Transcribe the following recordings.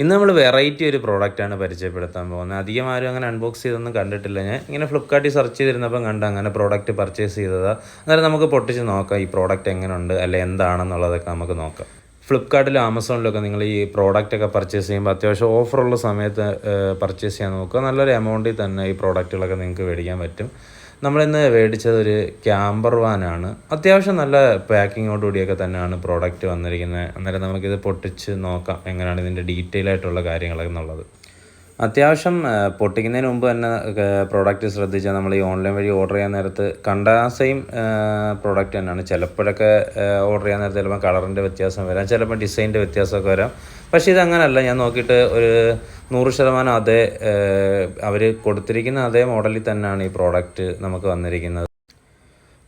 ഇന്ന് നമ്മൾ വെറൈറ്റി ഒരു പ്രോഡക്റ്റാണ് പരിചയപ്പെടുത്താൻ പോകുന്നത്. അധികം ആരും അങ്ങനെ അൺബോക്സ് ചെയ്തൊന്നും കണ്ടിട്ടില്ല. ഞാൻ ഇങ്ങനെ ഫ്ലിപ്കാർട്ടിൽ സെർച്ച് ചെയ്തിരുന്നപ്പം കണ്ട അങ്ങനെ പ്രോഡക്റ്റ് പർച്ചേസ് ചെയ്തതാണ് അന്നേരം നമുക്ക് പൊട്ടിച്ച് നോക്കാം ഈ പ്രോഡക്റ്റ് എങ്ങനെയുണ്ട് അല്ലെ എന്താണെന്നുള്ളതൊക്കെ നമുക്ക് നോക്കാം. ഫ്ലിപ്കാർട്ടിലും ആമസോണിലൊക്കെ നിങ്ങൾ ഈ പ്രോഡക്റ്റൊക്കെ പർച്ചേസ് ചെയ്യുമ്പോൾ അത്യാവശ്യം ഓഫറുള്ള സമയത്ത് പർച്ചേസ് ചെയ്യാൻ നോക്കുക. നല്ലൊരു എമൗണ്ടിൽ തന്നെ ഈ പ്രോഡക്റ്റുകളൊക്കെ നിങ്ങൾക്ക് മേടിക്കാൻ പറ്റും. നമ്മളിന്ന് മേടിച്ചത് ഒരു ക്യാമ്പർ വാനാണ്. അത്യാവശ്യം നല്ല പാക്കിങ്ങോടുകൂടിയൊക്കെ തന്നെയാണ് പ്രോഡക്റ്റ് വന്നിരിക്കുന്നത് അന്നേരം നമുക്കിത് പൊട്ടിച്ച് നോക്കാം എങ്ങനെയാണ് ഇതിന്റെ ഡീറ്റെയിൽ ആയിട്ടുള്ള കാര്യങ്ങൾ എന്നുള്ളത്. അത്യാവശ്യം പൊട്ടിക്കുന്നതിന് മുമ്പ് തന്നെ പ്രോഡക്റ്റ് ശ്രദ്ധിച്ചാൽ നമ്മൾ ഈ ഓൺലൈൻ വഴി ഓർഡർ ചെയ്യാൻ നേരത്ത് കണ്ട സെയിം പ്രോഡക്റ്റ് തന്നെയാണ്. ചിലപ്പോഴൊക്കെ ഓർഡർ ചെയ്യാൻ നേരത്ത് ചിലപ്പോൾ കളറിന്റെ വ്യത്യാസം വരാം. ചിലപ്പോൾ ഡിസൈന്റെ വ്യത്യാസമൊക്കെ വരാം. പക്ഷേ ഇതങ്ങനല്ല. ഞാൻ നോക്കിയിട്ട് ഒരു നൂറ് ശതമാനം അതേ അവർ കൊടുത്തിരിക്കുന്ന അതേ മോഡലിൽ തന്നെയാണ് ഈ പ്രോഡക്റ്റ് നമുക്ക് വന്നിരിക്കുന്നത്.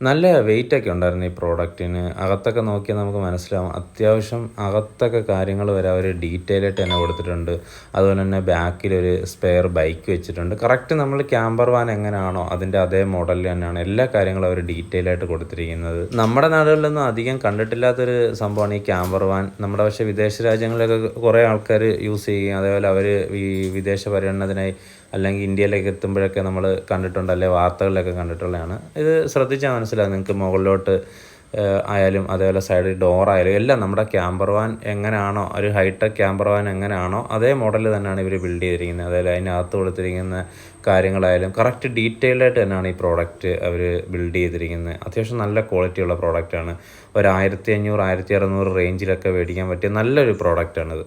നല്ല വെയിറ്റ് ഒക്കെ ഉണ്ടായിരുന്നു ഈ പ്രോഡക്റ്റിന് അകത്തൊക്കെ നോക്കിയാൽ നമുക്ക് മനസ്സിലാവും. അത്യാവശ്യം അകത്തൊക്കെ കാര്യങ്ങൾ വരെ അവർ ഡീറ്റെയിൽ ആയിട്ട് തന്നെ കൊടുത്തിട്ടുണ്ട്. അതുപോലെ തന്നെ ബാക്കിൽ ഒരു സ്പെയർ ബൈക്ക് വെച്ചിട്ടുണ്ട്. കറക്റ്റ് നമ്മൾ ക്യാമ്പർ വാൻ എങ്ങനെയാണോ അതിന്റെ അതേ മോഡലിൽ തന്നെയാണ് എല്ലാ കാര്യങ്ങളും അവർ ഡീറ്റെയിൽ ആയിട്ട് കൊടുത്തിരിക്കുന്നത്. നമ്മുടെ നാടുകളിലൊന്നും അധികം കണ്ടിട്ടില്ലാത്തൊരു സംഭവമാണ് ഈ ക്യാമ്പർ വാൻ നമ്മുടെ പക്ഷേ വിദേശ രാജ്യങ്ങളിലൊക്കെ കുറേ ആൾക്കാർ യൂസ് ചെയ്യുകയും അതേപോലെ അവർ ഈ വിദേശ പര്യടനത്തിനായി അല്ലെങ്കിൽ ഇന്ത്യയിലേക്ക് എത്തുമ്പോഴൊക്കെ നമ്മൾ കണ്ടിട്ടുണ്ട് അല്ലെങ്കിൽ വാർത്തകളിലൊക്കെ കണ്ടിട്ടുള്ളതാണ്. ഇത് ശ്രദ്ധിച്ചാൽ മനസ്സിലാവും നിങ്ങൾക്ക് മുകളിലോട്ട് ആയാലും അതേപോലെ സൈഡിൽ ഡോർ ആയാലും എല്ലാം നമ്മുടെ ക്യാമ്പർ വാൻ എങ്ങനെയാണോ ഒരു ഹൈടെക് ക്യാമ്പർ വാൻ എങ്ങനെയാണോ അതേ മോഡൽ തന്നെയാണ് ഇവർ ബിൽഡ് ചെയ്തിരിക്കുന്നത് അതേപോലെ അതിനകത്ത് കൊടുത്തിരിക്കുന്ന കാര്യങ്ങളായാലും കറക്റ്റ് ഡീറ്റെയിൽഡ് ആയിട്ട് തന്നെയാണ് ഈ പ്രോഡക്റ്റ് അവർ ബിൽഡ് ചെയ്തിരിക്കുന്നത് അത്യാവശ്യം നല്ല ക്വാളിറ്റി ഉള്ള പ്രോഡക്റ്റാണ് ഒരു ആയിരത്തി അഞ്ഞൂറ് ആയിരത്തി അറുന്നൂറ് റേഞ്ചിലൊക്കെ മേടിക്കാൻ പറ്റിയ നല്ലൊരു പ്രോഡക്റ്റാണിത്